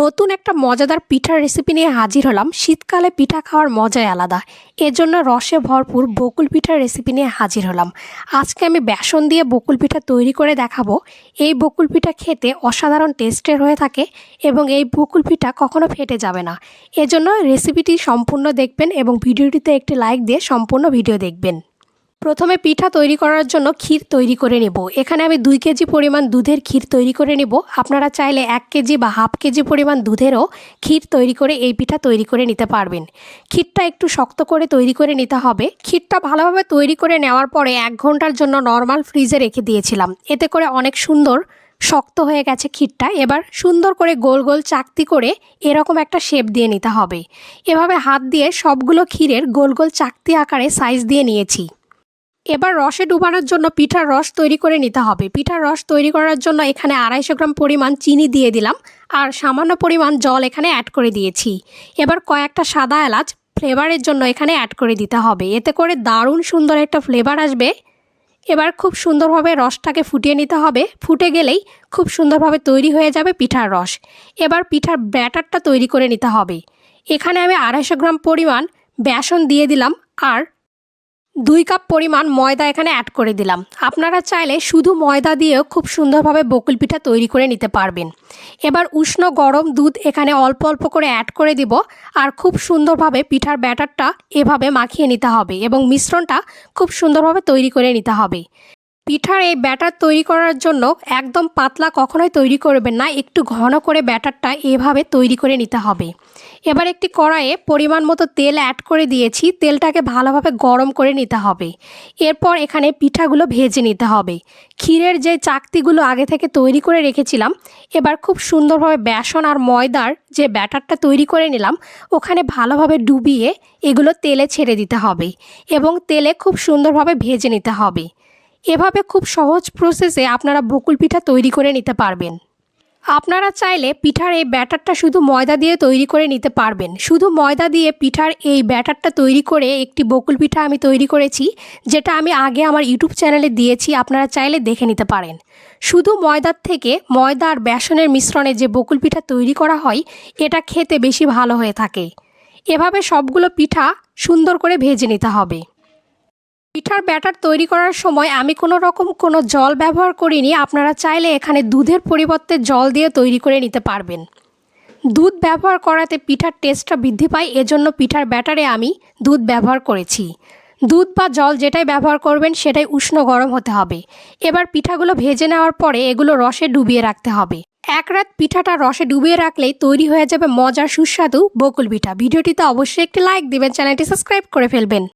নতুন একটা মজাদার পিঠার রেসিপি নিয়ে হাজির হলাম। শীতকালে পিঠা খাওয়ার মজাই আলাদা। এর জন্য রসে ভরপুর বকুল পিঠার রেসিপি নিয়ে হাজির হলাম। আজকে আমি বেসন দিয়ে বকুল পিঠা তৈরি করে দেখাবো। এই বকুল পিঠা খেতে অসাধারণ টেস্টের হয়ে থাকে এবং এই বকুল পিঠা কখনো ফেটে যাবে না। এজন্য রেসিপিটি সম্পূর্ণ দেখবেন এবং ভিডিওটিতে একটি লাইক দিয়ে সম্পূর্ণ ভিডিও দেখবেন। প্রথমে পিঠা তৈরি করার জন্য ক্ষীর তৈরি করে নেব। এখানে আমি দুই কেজি পরিমাণ দুধের ক্ষীর তৈরি করে নেব। আপনারা চাইলে এক কেজি বা হাফ কেজি পরিমাণ দুধেরও ক্ষীর তৈরি করে এই পিঠা তৈরি করে নিতে পারবেন। ক্ষীরটা একটু শক্ত করে তৈরি করে নিতে হবে। ক্ষীরটা ভালোভাবে তৈরি করে নেওয়ার পরে এক ঘণ্টার জন্য নর্মাল ফ্রিজে রেখে দিয়েছিলাম। এতে করে অনেক সুন্দর শক্ত হয়ে গেছে ক্ষীরটা। এবার সুন্দর করে গোল গোল চাকতি করে এরকম একটা শেপ দিয়ে নিতে হবে। এভাবে হাত দিয়ে সবগুলো ক্ষীরের গোল গোল চাকতি আকারে সাইজ দিয়ে নিয়েছি। এবার রসে ডুবানোর জন্য পিঠার রস তৈরি করে নিতে হবে। পিঠার রস তৈরি করার জন্য এখানে আড়াইশো গ্রাম পরিমাণ চিনি দিয়ে দিলাম আর সামান্য পরিমাণ জল এখানে অ্যাড করে দিয়েছি। এবার কয়েকটা সাদা এলাচ ফ্লেভারের জন্য এখানে অ্যাড করে দিতে হবে। এতে করে দারুণ সুন্দর একটা ফ্লেভার আসবে। এবার খুব সুন্দরভাবে রসটাকে ফুটিয়ে নিতে হবে। ফুটে গেলেই খুব সুন্দরভাবে তৈরি হয়ে যাবে পিঠার রস। এবার পিঠার ব্যাটারটা তৈরি করে নিতে হবে। এখানে আমি আড়াইশো গ্রাম পরিমাণ বেসন দিয়ে দিলাম আর দুই কাপ পরিমাণ ময়দা এখানে অ্যাড করে দিলাম। আপনারা চাইলে শুধু ময়দা দিয়েও খুব সুন্দরভাবে বকুল পিঠা তৈরি করে নিতে পারবেন। এবার উষ্ণ গরম দুধ এখানে অল্প অল্প করে অ্যাড করে দিব আর খুব সুন্দরভাবে পিঠার ব্যাটারটা এভাবে মাখিয়ে নিতে হবে এবং মিশ্রণটা খুব সুন্দরভাবে তৈরি করে নিতে হবে। পিঠার এই ব্যাটার তৈরি করার জন্য একদম পাতলা কখনোই তৈরি করবেন না। একটু ঘন করে ব্যাটারটা এভাবে তৈরি করে নিতে হবে। এবার একটি কড়াইয়ে পরিমাণ মতো তেল অ্যাড করে দিয়েছি। তেলটাকে ভালোভাবে গরম করে নিতে হবে। এরপর এখানে পিঠাগুলো ভেজে নিতে হবে। ক্ষীরের যে চাকতিগুলো আগে থেকে তৈরি করে রেখেছিলাম, এবার খুব সুন্দরভাবে বেসন আর ময়দার যে ব্যাটারটা তৈরি করে নিলাম, ওখানে ভালোভাবে ডুবিয়ে এগুলো তেলে ছেড়ে দিতে হবে এবং তেলে খুব সুন্দরভাবে ভেজে নিতে হবে। এভাবে খুব সহজ প্রসেসে আপনারা বকুল পিঠা তৈরি করে নিতে পারবেন। আপনারা চাইলে পিঠার এই ব্যাটারটা শুধু ময়দা দিয়ে তৈরি করে নিতে পারবেন। শুধু ময়দা দিয়ে পিঠার এই ব্যাটারটা তৈরি করে একটি বকুল পিঠা আমি তৈরি করেছি, যেটা আমি আগে আমার ইউটিউব চ্যানেলে দিয়েছি, আপনারা চাইলে দেখে নিতে পারেন। শুধু ময়দার থেকে ময়দা আর বেসনের মিশ্রণে যে বকুল পিঠা তৈরি করা হয়, এটা খেতে বেশি ভালো হয়ে থাকে। এভাবে সবগুলো পিঠা সুন্দর করে ভেজে নিতে হবে। পিঠার ব্যাটার তৈরি করার সময় আমি কোনো রকম কোনো জল ব্যবহার করিনি। আপনারা চাইলে এখানে দুধের পরিবর্তে জল দিয়ে তৈরি করে নিতে পারবেন। দুধ ব্যবহার করাতে পিঠার টেস্টটা বৃদ্ধি পায়, এজন্য পিঠার ব্যাটারে আমি দুধ ব্যবহার করেছি। দুধ বা জল যেটাই ব্যবহার করবেন, সেটাই উষ্ণ গরম হতে হবে। এবার পিঠাগুলো ভেজে নেওয়ার পরে এগুলো রসে ডুবিয়ে রাখতে হবে। এক রাত পিঠাটা রসে ডুবিয়ে রাখলেই তৈরি হয়ে যাবে মজার সুস্বাদু বকুল পিঠা। ভিডিওটিতে অবশ্যই একটি লাইক দিবেন, চ্যানেলটি সাবস্ক্রাইব করে ফেলবেন।